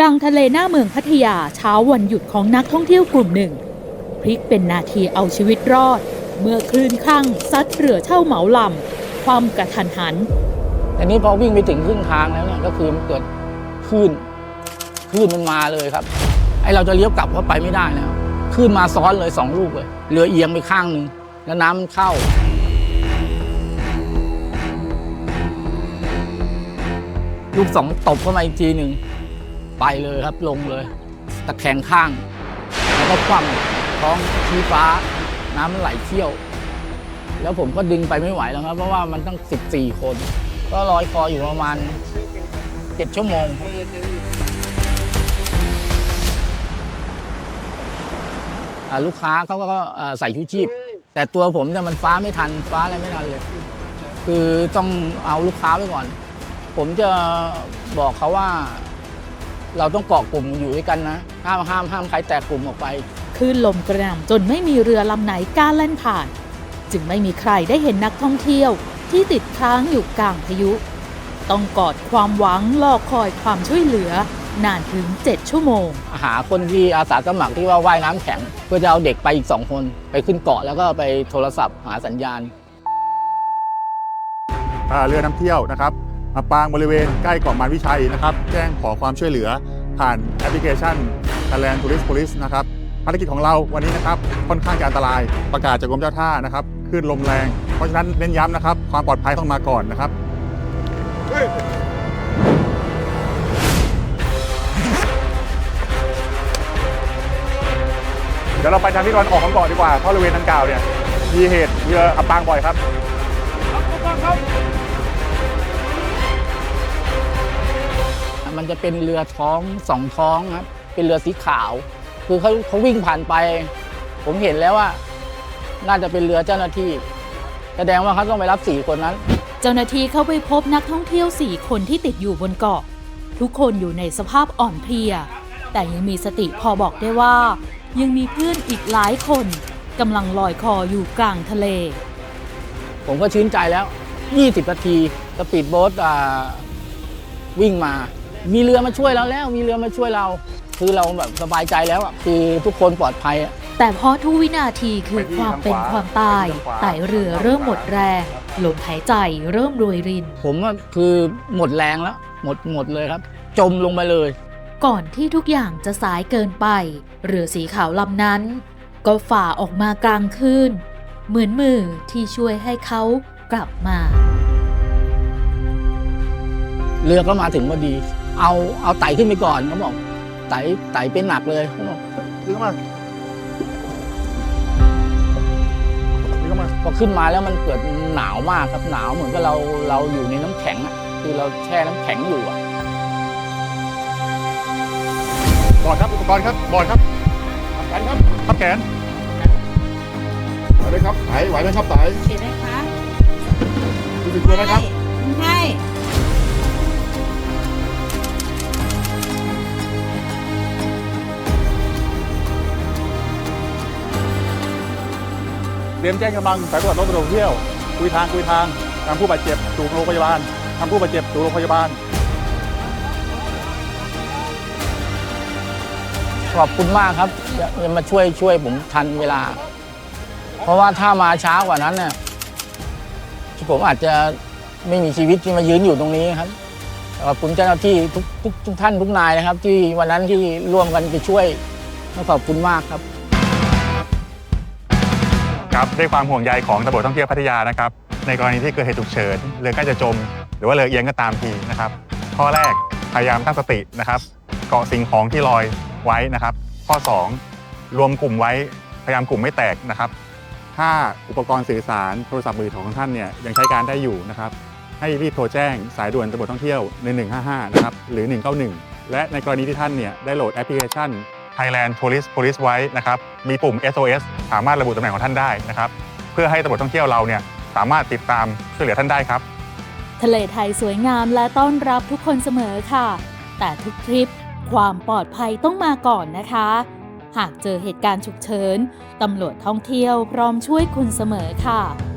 กลางทะเลหน้าเมืองพัทยาเช้าวันหยุดของนักท่องเที่ยวกลุ่มหนึ่ง พลิกเป็นนาทีเอาชีวิตรอด เมื่อคลื่นคลั่งซัดเรือเช่าเหมาลำความกระทันหันแต่นี้พอวิ่งไปถึงครึ่งทางแล้วเนี่ยก็คือมันเกิดคลื่นคลื่นมันมาเลยครับ ไอเราจะเลี้ยวกลับก็ไปไม่ได้แล้วคลื่นมาซ้อนเลยสองลูกเลยเรือเอียงไปข้างหนึ่งแล้วน้ำมันเข้าลูกสองตบเข้ามาอีกทีหนึ่ง ไปเลยครับลงเลย ตะแคงข้าง แล้วก็คว่ำท้องชี้ฟ้า น้ำมันไหลเชี่ยว แล้วผมก็ดึงไปไม่ไหวแล้วครับ เพราะว่ามันตั้ง 14 คน ก็ลอยคออยู่ประมาณ 7 ชั่วโมงลูกค้าเขาก็ใส่ชูชีพ แต่ตัวผมเนี่ยมันฟ้าไม่ทันฟ้าอะไรไม่ทันเลย คือต้องเอาลูกค้าไว้ก่อน ผมจะบอกเขาว่า เราต้องเกาะกลุ่มอยู่ด้วยกันนะ ห้ามห้ามห้ามใครแตกกลุ่มออกไป คลื่นลมกระหน่ำจนไม่มีเรือลำไหนกล้าแล่นผ่าน จึงไม่มีใครได้เห็นนักท่องเที่ยวที่ติดค้างอยู่กลางพายุ ต้องกอดความหวังรอคอยความช่วยเหลือนานถึง 7 ชั่วโมง หาคนที่อาสาสมัครที่ว่าว่ายน้ำแข็ง เพื่อจะเอาเด็กไปอีกสองคน ไปขึ้นเกาะแล้วก็ไปโทรศัพท์หาสัญญาณ อ่าเรือนำเที่ยวนะครับ มาปางบริเวณใกล้เกาะมารวิชัยนะครับ แจ้งขอความช่วยเหลือผ่านแอปพลิเคชัน Thailand Tourist Police นะครับภารกิจของเราวันนี้นะครับค่อนข้างจะอันตรายประกาศจากกรมเจ้าท่านะครับคลื่นลมแรง เพราะฉะนั้นเน้นย้ำนะครับ ความปลอดภัยต้องมาก่อนนะครับเดี๋ยวเราไปทางที่ตะวันออกของเกาะดีกว่าเพราะบริเวณดังกล่าวเนี่ยมีเหตุเรืออับปางบ่อยครับ มันจะเป็นเรือท้องสองท้องครับเป็นเรือสีขาว คือเขาเขาวิ่งผ่านไป ผมเห็นแล้วว่า น่าจะเป็นเรือเจ้าหน้าที่ แสดงว่าเขาต้องไปรับสี่คนนั้น เจ้าหน้าที่เข้าไปพบนักท่องเที่ยว4คนที่ติดอยู่บนเกาะ ทุกคนอยู่ในสภาพอ่อนเพลีย แต่ยังมีสติพอบอกได้ว่า ยังมีเพื่อนอีกหลายคนกำลังลอยคออยู่กลางทะเล ผมก็ชื่นใจแล้ว 20 นาทีสปีดโบ๊ทอ่าวิ่งมา มีเรือมาช่วยเราแล้ว มีเรือมาช่วยเรา คือเราแบบสบายใจแล้วอะคือทุกคนปลอดภัยอะแต่เพราะทุกวินาทีคือความเป็นความตายแต่เรือเริ่มหมดแรงลมหายใจเริ่มรวยริน ผมว่าคือหมดแรงแล้ว หมดหมดเลยครับ จมลงไปเลย ก่อนที่ทุกอย่างจะสายเกินไป เรือสีขาวลำนั้น ก็ฝ่าออกมากลางคืนเหมือนมือที่ช่วยให้เขากลับมา เรือก็มาถึงพอดี เอาเอาไต่ขึ้นไปก่อนเขาบอกไต่ไต่เป็นหนักเลยเขาบอกดึงเข้ามาดึงเข้ามาพอขึ้นมาแล้วมันเกิดหนาวมากครับหนาวเหมือนกับเราเราอยู่ในน้ำแข็งอะคือเราแช่น้ำแข็งอยู่อะบอร์ดครับอุปกรณ์ครับบอร์ดครับแขนครับทับแขนไหวไหมครับไหวไหวไหมครับไหวเห็นไหมคะรู้สึกตัวไหมครับใช่ เตรียมแจ้งกำลังสายตรวจรถตำรวจเที่ยว คุยทางคุยทางนำผู้บาดเจ็บสู่โรงพยาบาลนำผู้บาดเจ็บสู่โรงพยาบาล ขอบคุณมากครับจะมาช่วยช่วยผมทันเวลา เพราะว่าถ้ามาช้ากว่านั้นเนี่ยผมอาจจะไม่มีชีวิตที่มายืนอยู่ตรงนี้ครับขอบคุณเจ้าหน้าที่ทุกทุกทุกท่านทุกนายนะครับ ที่วันนั้นที่ร่วมกันไปช่วยต้องขอบคุณมากครับ ครับด้วยความห่วงใยของตำรวจท่องเที่ยวพัทยานะครับในกรณีที่เกิดเหตุฉุกเฉินเรือใกล้จะจม หรือว่าเรือเอียงก็ตามทีนะครับข้อแรกพยายามตั้งสตินะครับเกาะสิ่งของที่ลอยไว้นะครับ ข้อ 2 รวมกลุ่มไว้พยายามกลุ่มไม่แตกนะครับถ้าอุปกรณ์สื่อสารโทรศัพท์มือถือของท่านเนี่ยยังใช้การได้อยู่นะครับให้รีบโทรแจ้งสายด่วนตำรวจท่องเที่ยว 1155 นะครับ หรือ 191 และในกรณีที่ท่านเนี่ยได้โหลดแอปพลิเคชัน Thailand Police Police ไว้นะครับมีปุ่ม SOS สามารถระบุตำแหน่งของท่านได้นะครับเพื่อให้ตำรวจท่องเที่ยวเราเนี่ยสามารถติดตามช่วยเหลือท่านได้ครับ ทะเลไทยสวยงามและต้อนรับทุกคนเสมอค่ะ แต่ทุกทริปความปลอดภัยต้องมาก่อนนะคะ หากเจอเหตุการณ์ฉุกเฉินตำรวจท่องเที่ยวพร้อมช่วยคุณเสมอค่ะ